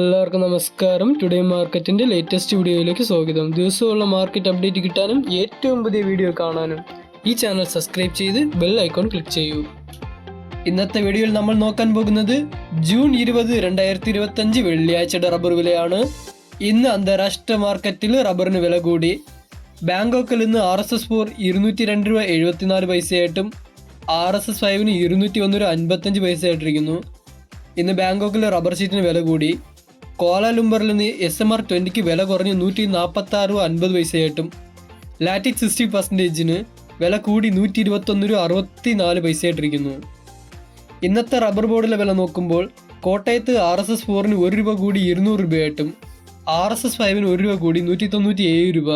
എല്ലാവർക്കും നമസ്കാരം. ടുഡേ മാർക്കറ്റിന്റെ ലേറ്റസ്റ്റ് വീഡിയോയിലേക്ക് സ്വാഗതം. ദിവസമുള്ള മാർക്കറ്റ് അപ്ഡേറ്റ് കിട്ടാനും ഏറ്റവും പുതിയ വീഡിയോ കാണാനും ഈ ചാനൽ സബ്സ്ക്രൈബ് ചെയ്ത് ബെൽ ഐക്കോൺ ക്ലിക്ക് ചെയ്യൂ. ഇന്നത്തെ വീഡിയോയിൽ നമ്മൾ നോക്കാൻ പോകുന്നത് ജൂൺ ഇരുപത് രണ്ടായിരത്തി ഇരുപത്തി അഞ്ച് വെള്ളിയാഴ്ചയുടെ റബ്ബർ വിലയാണ്. ഇന്ന് അന്താരാഷ്ട്ര മാർക്കറ്റിൽ റബ്ബറിന് വില കൂടി. ബാങ്കോക്കിൽ ഇന്ന് ആർ എസ് എസ് ഫോർ ഇരുന്നൂറ്റി രണ്ട് രൂപ എഴുപത്തിനാല് പൈസയായിട്ടും ആർ എസ് എസ് ഫൈവിന് ഇരുന്നൂറ്റി ഒന്ന് രൂപ അൻപത്തഞ്ച് പൈസയായിട്ടിരിക്കുന്നു. ഇന്ന് ബാങ്കോക്കിൽ റബ്ബർ ഷീറ്റിന് വില കൂടി. കോലാലുംബറിൽ നിന്ന് എസ് എം ആർ ട്വന്റിക്ക് വില കുറഞ്ഞ് നൂറ്റി നാൽപ്പത്തി ആറ് അൻപത് പൈസയായിട്ടും. ലാറ്റിക് സിക്സ്റ്റി പെർസെന്റേജിന് വില കൂടി നൂറ്റി ഇരുപത്തൊന്ന് രൂപ അറുപത്തി നാല് പൈസയായിട്ടിരിക്കുന്നു. ഇന്നത്തെ റബ്ബർ ബോർഡിലെ വില നോക്കുമ്പോൾ കോട്ടയത്ത് ആർ എസ് എസ് ഫോറിന് ഒരു രൂപ കൂടി ഇരുന്നൂറ് രൂപയായിട്ടും ആർ എസ് എസ് ഫൈവിന് ഒരു രൂപ കൂടി നൂറ്റി തൊണ്ണൂറ്റി ഏഴ് രൂപ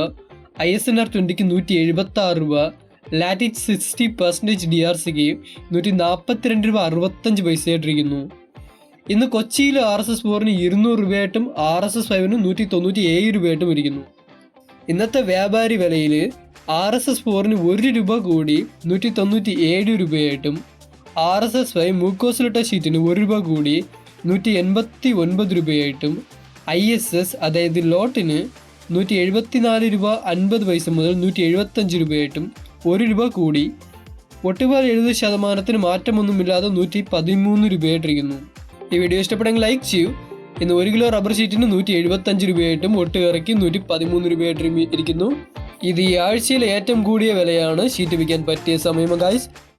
ഐ എസ് എൻ ആർ ട്വന്റിക്ക് നൂറ്റി എഴുപത്തി ആറ് രൂപ ലാറ്റിക് സിക്സ്റ്റി പെർസെന്റേജ് ഡി ആർ സിക്ക് നൂറ്റി നാൽപ്പത്തിരണ്ട് രൂപ അറുപത്തഞ്ച് പൈസയായിട്ടിരിക്കുന്നു. ഇന്ന് കൊച്ചിയിൽ ആർ എസ് എസ് ഫോറിന് ഇരുന്നൂറ് രൂപയായിട്ടും ആർ എസ് എസ് ഫൈവിന് നൂറ്റി തൊണ്ണൂറ്റി ഏഴ് രൂപയായിട്ടും ഇരിക്കുന്നു. ഇന്നത്തെ വ്യാപാരി വിലയിൽ ആർ എസ് എസ് ഫോറിന് ഒരു രൂപ കൂടി നൂറ്റി തൊണ്ണൂറ്റി ഏഴ് രൂപയായിട്ടും ആർ എസ് എസ് ഫൈവ് മൂക്കോസിലിട്ട ഷീറ്റിന് ഒരു രൂപ കൂടി നൂറ്റി എൺപത്തി ഒൻപത് രൂപയായിട്ടും ഐ എസ് എസ് അതായത് ലോട്ടിന് നൂറ്റി എഴുപത്തിനാല് രൂപ അൻപത് പൈസ മുതൽ നൂറ്റി എഴുപത്തഞ്ച് രൂപയായിട്ടും ഒരു രൂപ കൂടി. ഒട്ടുപാൽ എഴുപത് ശതമാനത്തിന് മാറ്റമൊന്നുമില്ലാതെ നൂറ്റി പതിമൂന്ന് രൂപയായിട്ടിരിക്കുന്നു. ഈ വീഡിയോ ഇഷ്ടപ്പെടുമെങ്കിൽ ലൈക്ക് ചെയ്യൂ. ഇന്ന് ഒരു കിലോ റബ്ബർ ഷീറ്റിന് നൂറ്റി എഴുപത്തഞ്ച് രൂപയായിട്ടും ഒട്ടുകറയ്ക്ക് നൂറ്റി പതിമൂന്ന് രൂപയായിട്ടും ഇരിക്കുന്നു. ഇത് ഈ ആഴ്ചയിലെ ഏറ്റവും കൂടിയ വിലയാണ്. ഷീറ്റ് വിൽക്കാൻ പറ്റിയ സമയം ഗായ്സ്